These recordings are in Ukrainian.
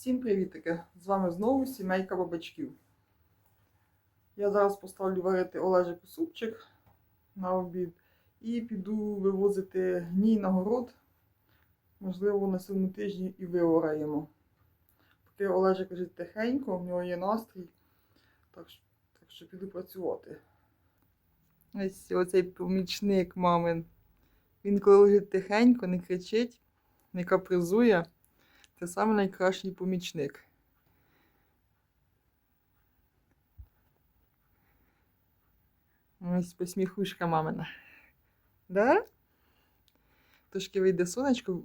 Всім привітики! З вами знову сімейка бабачків. Я зараз поставлю варити Олежику супчик на обід і піду вивозити гній на город. Можливо, на цьому тижні і виораємо. Поки Олежик лежить тихенько, в нього є настрій, так що, так що піду працювати. Ось оцей помічник мамин. Він коли лежить тихенько, не кричить, не капризує. Це саме найкращий помічник. Ось посміхушка мамина. Да? Трошки вийде сонечко,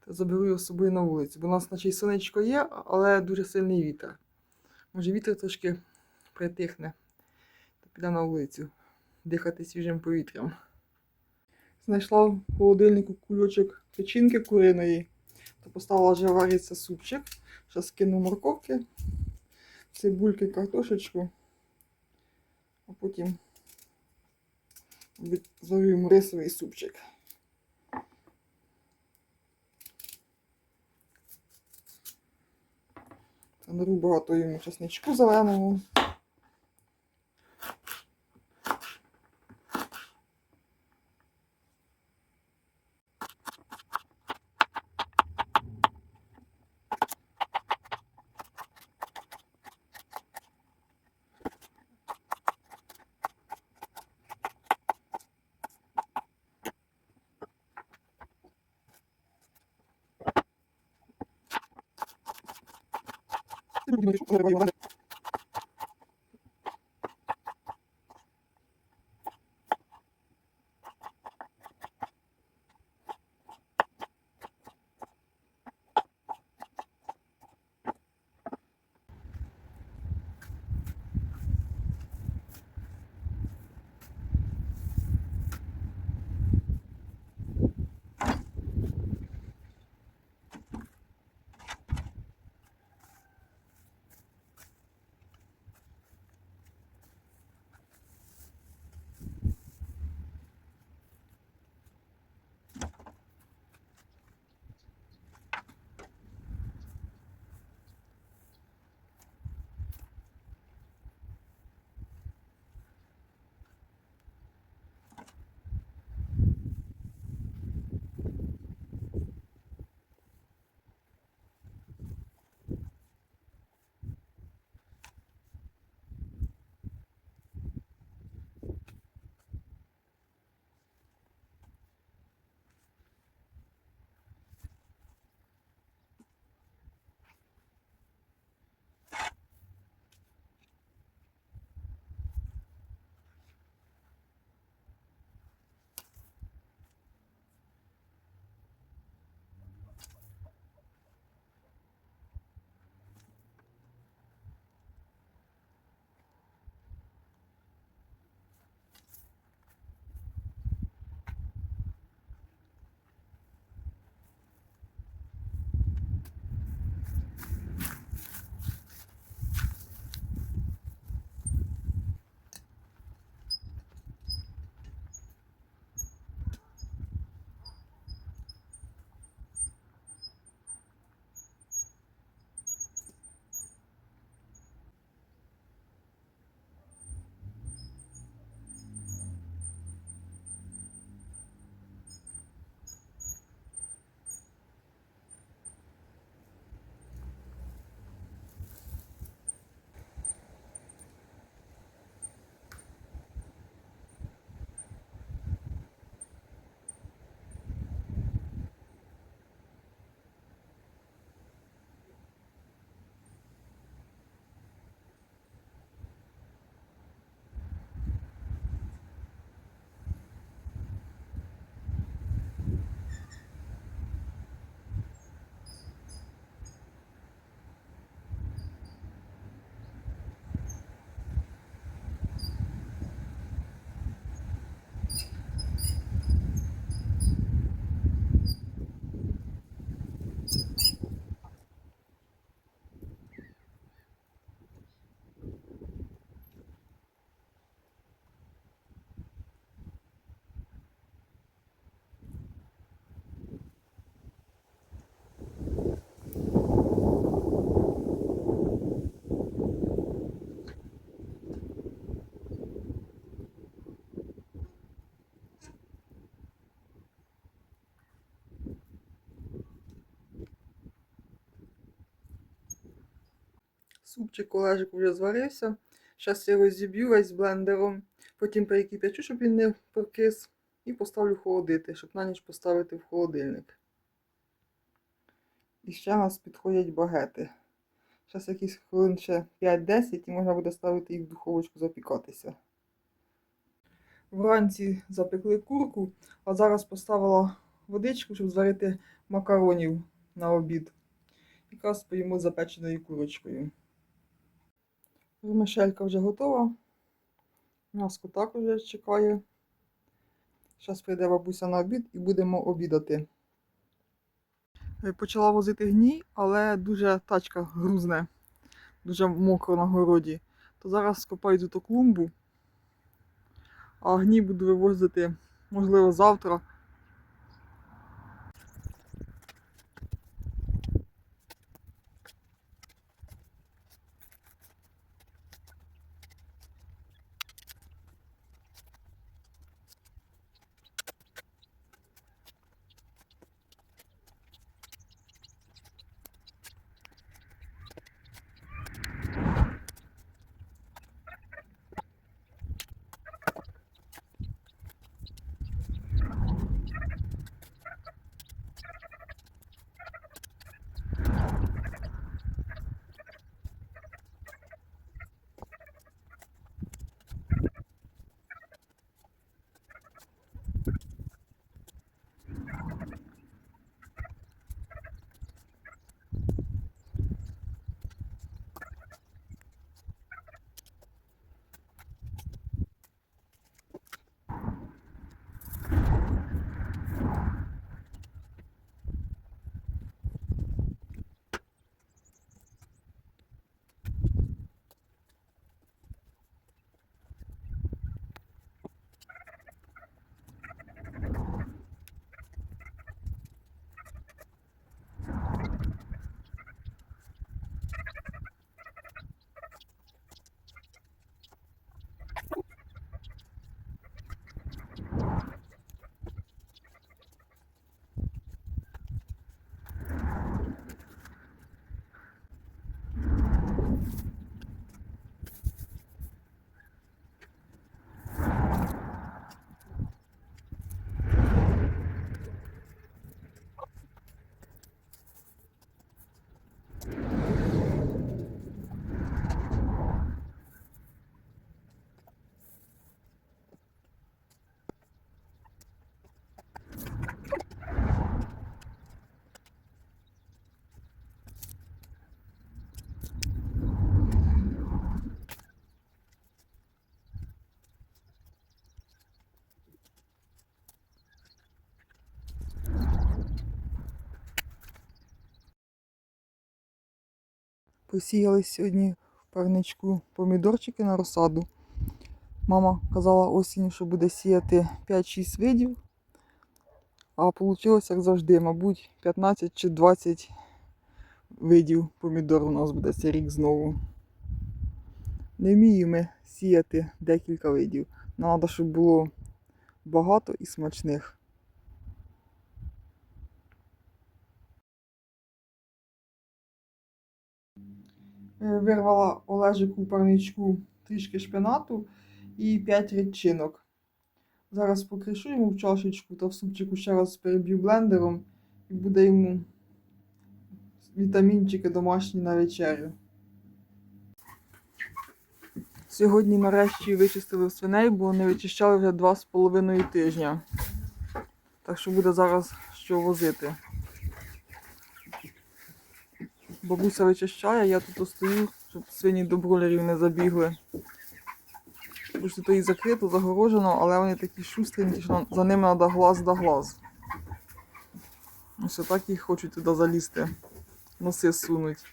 то заберу його з собою на вулицю. Бо у нас наче й сонечко є, але дуже сильний вітер. Може вітер трошки притихне. То піде на вулицю дихати свіжим повітрям. Знайшла в холодильнику кульочок печінки куриної. То поставила вже вариться супчик. Зараз кину морковки, цибульки, картошечку, а потім від- рисовий супчик. Та Нару багато йому чесничку зеленого. bir çok kolay bir Супчик Олежик вже зварився. Зараз я його зіб'ю весь блендером, потім перекип'ячу, щоб він не прокис, і поставлю холодити, щоб на ніч поставити в холодильник. І ще у нас підходять багети. Зараз якісь хвилин ще 5-10 і можна буде ставити їх в духовочку запікатися. Вранці запекли курку, а зараз поставила водичку, щоб зварити макаронів на обід. Якраз поїмо запеченою курочкою. Вермишелька вже готова. М'яско також вже чекає. Зараз прийде бабуся на обід і будемо обідати. Е, Почала возити гній, але дуже тачка грузне, дуже мокро на городі. То зараз скопаю тут клумбу, а гній буду вивозити, можливо, завтра. Посіяли сьогодні в парничку помідорчики на розсаду. Мама казала осінню, що буде сіяти 5-6 видів. А вийшло, як завжди, мабуть, 15 чи 20 видів помідор у нас буде цей рік знову. Не вміємо сіяти декілька видів. Нам треба, щоб було багато і смачних. Вирвала Олежику парничку трішки шпинату і 5 редчинок. Зараз покришу йому в чашечку та в супчику ще раз переб'ю блендером і буде йому вітамінчики домашні на вечерю. Сьогодні нарешті вичистили свиней, бо не вичищали вже два з половиною тижня. Так що буде зараз що возити. Бабуся вичищає, я тут стою, щоб свині до бролерів не забігли. Тому що тут і закрито, загорожено, але вони такі шустренькі, що за ними треба глаз да глаз. Ось так і хочуть туди залізти, носи сунуть.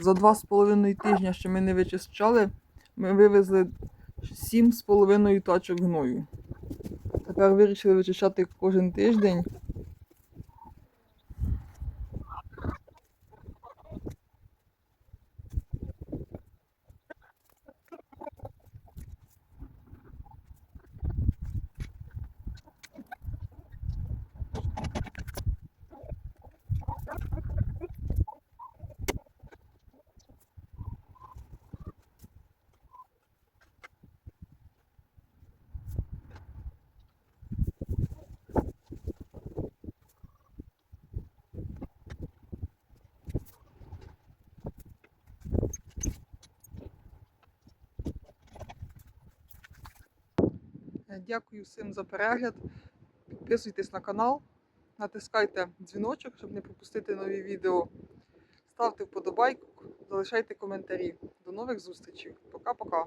За два з половиною тижня, що ми не вичищали, ми вивезли сім з половиною тачок гною. Тепер вирішили вичищати кожен тиждень. Дякую всім за перегляд. Підписуйтесь на канал, натискайте дзвіночок, щоб не пропустити нові відео. Ставте вподобайку, залишайте коментарі. До нових зустрічей. Пока-пока.